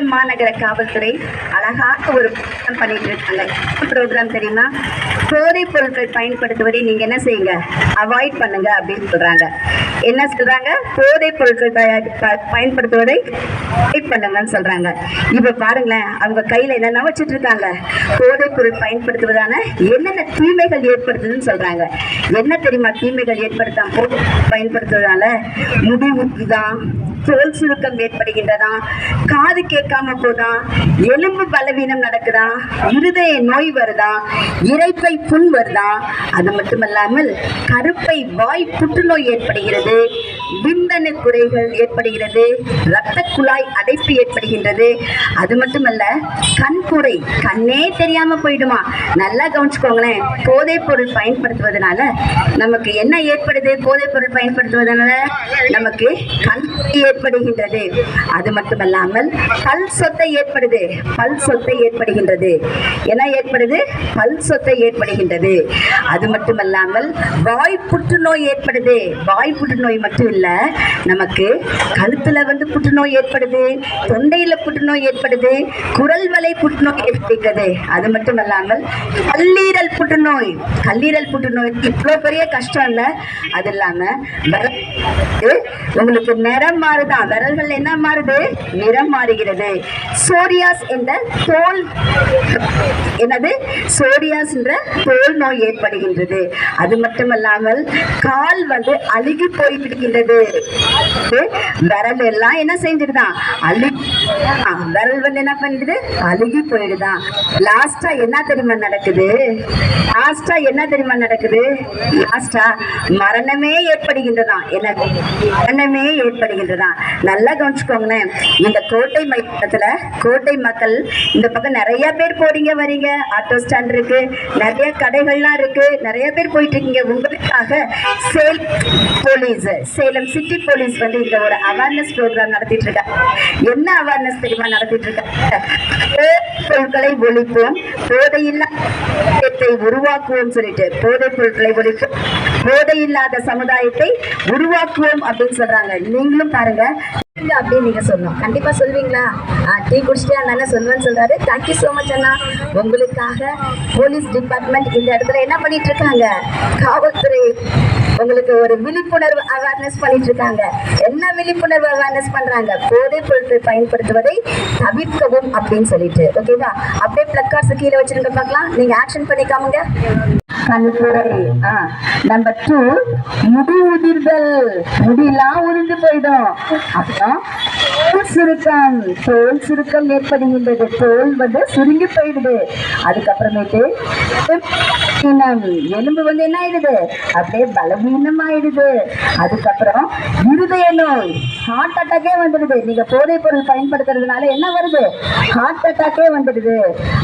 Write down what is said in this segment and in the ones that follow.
சேலம் மாநகர காவல்துறை அழகாக ஒரு program பண்ணிட்டு இருக்காங்க ப்ரோக்ராம் தெரியுமா? போதைப் பொருட்கள் பயன்படுத்துவதை நீங்க என்ன செய்யுங்க? அவாய்ட் பண்ணுங்க அப்படின்னு சொல்றாங்க. என்ன சொல்றாங்க? போதைப் பொருட்கள் தயார் ப- பயன்படுத்துவதை பண்ணுங்கன்னு சொல்றாங்க. இப்ப பாருங்களேன் அவங்க கையில என்னென்ன வச்சுட்டு இருக்காங்க? போதைப் பொருள் பயன்படுத்துவதான என்னென்ன தீமைகள் ஏற்படுத்துதுன்னு சொல்றாங்க. என்ன தெரியுமா தீமைகள் ஏற்படுத்தாம பயன்படுத்துவதால? முடி உறுதிதான் தோல் சுருக்கம் ஏற்படுகின்றதா? காது கேட்காம போதா? எலும்பு பலவீனம் நடக்குதா? இருதய நோய் வருதா? இறைப்பை புண் வருதா? அது மட்டுமல்லாமல் கருப்பை வாய் புற்றுநோய் ஏற்படுகிறது. விந்தணு குறைகள் ஏற்படுகிறது. இரத்த குழாய் அடைப்பு ஏற்படுகின்றது. அது மட்டுமல்ல கண் குறை கண்ணே தெரியாம போயிடுமா? நல்லா கவனிச்சுக்கோங்களேன். போதைப் பொருள் பயன்படுத்துவதனால நமக்கு என்ன ஏற்படுது? போதைப் பொருள் பயன்படுத்துவதனால நமக்கு கண் ஏற்படுகின்றது. அது மட்டுமல்லாமல் பல் சொத்தை ஏற்படுது. பல் சொத்தை ஏற்படுகின்றது. என்ன ஏற்படுது? பல் சொத்தை ஏற்படுகின்றது. அது மட்டுமல்லாமல் வாய் புற்றுநோய் ஏற்படுது. வாய் புற்றுநோய் மட்டும் இல்ல நமக்கு கழுத்துல வந்து புற்றுநோய் ஏற்படுது தொண்டையில புற்றுநோய் ஏற்படுது குரல் வலை புற்றுநோய் ஏற்படுகிறது. அது மட்டும் இல்லாமல் கல்லீரல் புற்றுநோய் கல்லீரல் புற்றுநோய் இவ்வளோ பெரிய கஷ்டம் இல்லை. அது இல்லாம உங்களுக்கு நிறம் மாறுதான் விரல்கள் என்ன மாறுது? நிறம் மாறுகிறது. சோரியாஸ் என்ற தோல் என்னது? சோரியாஸ் தோல் நோய் ஏற்படுகின்றது. அது மட்டுமல்லாமல் கால் வந்து அழுகி போய் விடுகின்றது. விரல் எல்லாம் என்ன செஞ்சிருதான் அழுகி ஆ, விரல் வந்து என்ன பண்ணிடுது அழுகி போயிடுதான் லாஸ்டா என்ன தெரியுமா நடக்குது? லாஸ்டா என்ன தெரியுமா நடக்குது? லாஸ்டா மரணமே ஏற்படுகின்றதாம் என்ன? மரணமே ஏற்படுகின்றதாம் நல்லா கவனிச்சுக்கோங்களேன். இந்த கோட்டை மையத்துல கோட்டை மக்கள் இந்த பக்கம் நிறைய பேர் போறீங்க வரீங்க. ஆட்டோ ஸ்டாண்ட் இருக்கு. நிறைய கடைகள்லாம் இருக்கு. நிறைய பேர் போயிட்டு இருக்கீங்க உங்களுக்காக சேல் போலீஸ் சேலம் சிட்டி போலீஸ் வந்து இந்த ஒரு அவேர்னஸ் ப்ரோக்ராம் நடத்திட்டு இருக்காங்க என்ன அவேர்னஸ் தெரியுமா நடத்திட்டு இருக்காங்க பொருட்களை ஒழிப்போம். போதையில்லா சமுதாயத்தை உருவாக்குவோம் சொல்லிட்டு போதை பொருட்களை ஒழிப்போம். போதை இல்லாத சமுதாயத்தை உருவாக்குவோம் அப்படின்னு சொல்றாங்க. நீங்களும் பாருங்க. அப்படின்னு நீங்க சொல்லணும். கண்டிப்பா சொல்வீங்களா? டீ குடிச்சிட்டு அந்த அண்ணன் சொல்லுவேன்னு சொல்றாரு. தேங்க்யூ ஸோ மச் அண்ணா. உங்களுக்காக போலீஸ் டிபார்ட்மெண்ட் இந்த இடத்துல என்ன பண்ணிட்டு இருக்காங்க? காவல்துறை உங்களுக்கு ஒரு விழிப்புணர்வு அவேர்னஸ் பண்ணிட்டு இருக்காங்க. என்ன விழிப்புணர்வு அவேர்னஸ் பண்றாங்க? போதை பொருட்கள் பயன்படுத்துவதை தவிர்க்கவும் அப்படின்னு சொல்லிட்டு. ஓகேவா அப்படியே பிளக்கார்ட்ஸ் கீழே வச்சிருக்க பார்க்கலாம். நீங்க ஆக்ஷன் பண்ணிக்காமங்க நம்பர் டூ முடி உதிர்தல். முடியெல்லாம் உதிர்ந்து போயிடும். அப்புறம் தோல் சுருக்கம் தோல் சுருக்கம் ஏற்படுகின்றது. தோல் வந்து சுருங்கி போயிடுது. அதுக்கப்புறமேட்டு எலும்பு வந்து என்ன ஆயிடுது? அப்படியே பலவீனம் ஆயிடுது அதுக்கப்புறம் இருதய நோய் ஹார்ட் அட்டாக்கே வந்துடுது. நீங்க போதை பொருள் பயன்படுத்துறதுனால என்ன வருது? ஹார்ட் அட்டாக்கே வந்துடுது.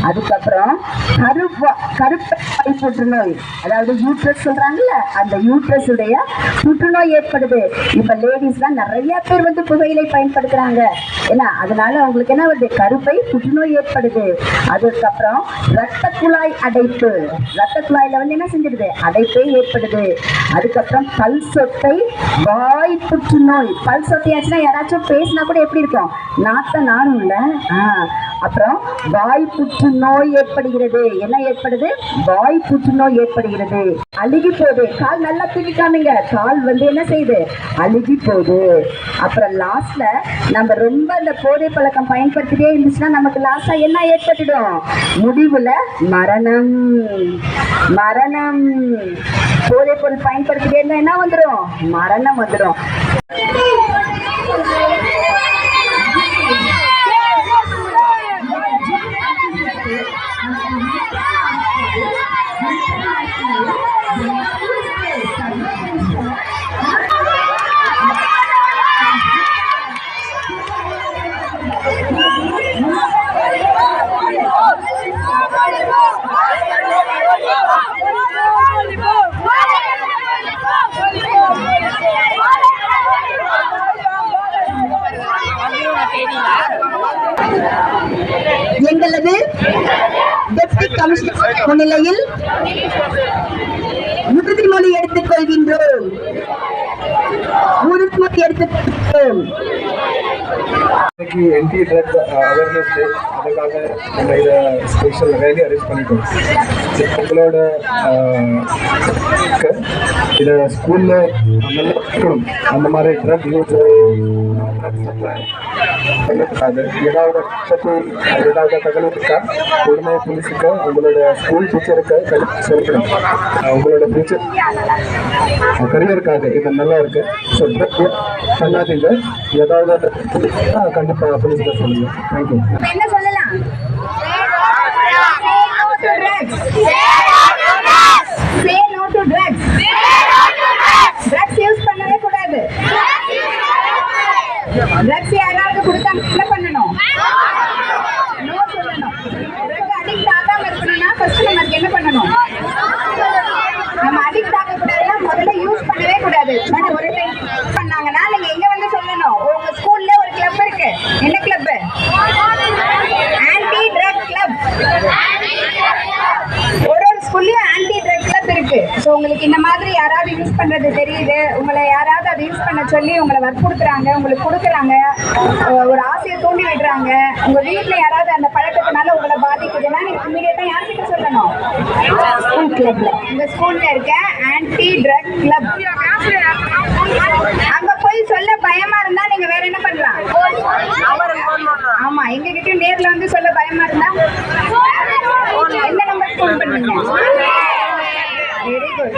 அதுக்கப்புறம் கருப்பா கருப்பை புற்றுநோய் அதாவது யூட்ரஸ் சொல்றாங்கல்ல அந்த யூட்ரஸ் உடைய புற்றுநோய் ஏற்படுது. இப்ப லேடிஸ்லாம் நிறைய பேர் வந்து புகையிலை பயன்படுத்துறாங்க. ஏன்னா அதனால அவங்களுக்கு என்ன வருது? கருப்பை புற்றுநோய் ஏற்படுது. அதுக்கப்புறம் ரத்த குழாய் அடைப்பு. ரத்த குழாயில வந்து என்ன செஞ்சிருது அடைப்பே ஏற்படுது. அதுக்கப்புறம் பல் சொத்தை வாய் புற்றுநோய். பல் சொத்தையாச்சுன்னா யாராச்சும் பேசினா கூட எப்படி இருக்கும்? நாத்த நானும் ஆ. அப்புறம் வாய் புற்றுநோய் ஏற்படுகிறது. என்ன ஏற்படுது? வாய் புற்றுநோய் ஏற்படுகிறது. அழுகி போகுது கால் நல்லா தூக்கிக்காமீங்க. கால் வந்து என்ன செய்யுது? அழுகி போகுது அப்புறம் லாஸ்ட்ல நம்ம ரொம்ப இந்த போதை பழக்கம் பயன்படுத்திட்டே இருந்துச்சுன்னா நமக்கு லாஸ்டா என்ன ஏற்பட்டுடும்? முடிவுல மரணம். மரணம். போதை பொருள் பயன்படுத்திட்டே இருந்தா என்ன வந்துடும் மரணம் வந்துடும் எங்களது டெப்டி கமிஷனர் முன்னிலையில் உறுதிமொழி எடுத்துக் கொள்கின்றோம். உறுதிமொழி எடுத்துக்கொள்கிறோம் இன்னைக்கு என்டி ட்ரக் அவேர்னஸ் டே அதுக்காக நம்ம இதை ஸ்பெஷல் ரேலி அரேஞ்ச் பண்ணிட்டோம். உங்களோட uh, இதை ஸ்கூலில் அந்த மாதிரி ட்ரக் யூஸ் அது ஏதாவது பற்றி ஏதாவது தகவல் இருக்கா? உடனே போலீஸுக்கு உங்களுடைய ஸ்கூல் டீச்சருக்கு சொல்லணும் உங்களோட ஃபியூச்சர் கரியருக்காக இது நல்லா இருக்கு. ஸோ ட்ரக் பண்ணாதீங்க. ஏதாவது கண்டிப்பாக போலீஸ்க்கு சொல்லுங்க. தேங்க்யூ என்ன சொல்லலாம்? நமக்கு நம்ம அடிக்ட் ஆக கூடாதுன்னா முதல்ல யூஸ் பண்ணவே கூடாது. பட் ஒரு டைம் பண்ணாங்கன்னா நீங்க இங்க வந்து சொல்லணும். உங்க ஸ்கூல்ல ஒரு கிளப் இருக்கு. என்ன கிளப் ஆன்டி ட்ரக் கிளப் ஒரு ஒரு ஸ்கூல்லயும் ஆன்டி ட்ரக் கிளப் இருக்கு. ஸோ உங்களுக்கு இந்த மாதிரி யாராவது யூஸ் பண்றது தெரியுது. உங்களை யாராவது அதை யூஸ் பண்ண சொல்லி உங்களை வற்புறுத்துறாங்க உங்களுக்கு கொடுக்குறாங்க ஒரு ஆசையை தூண்டி விடுறாங்க உங்க வீட்டுல யாராவது அந்த பழக்கத்தினால உங்களை பாதிக்குதுன்னா நீங்க இமீடியட் ஸ்கூல் கிளப்ல இந்த ஸ்கூல்ல இருக்க ஆன்டி ட்ரக் கிளப் அங்க போய் சொல்ல பயமா இருந்தா நீங்க வேற என்ன பண்ணலாம்? ஆமா எங்க கிட்ட நேர்ல வந்து சொல்ல பயமா இருந்தா எந்த நம்பர் ஃபோன் பண்ணீங்க வெரி குட்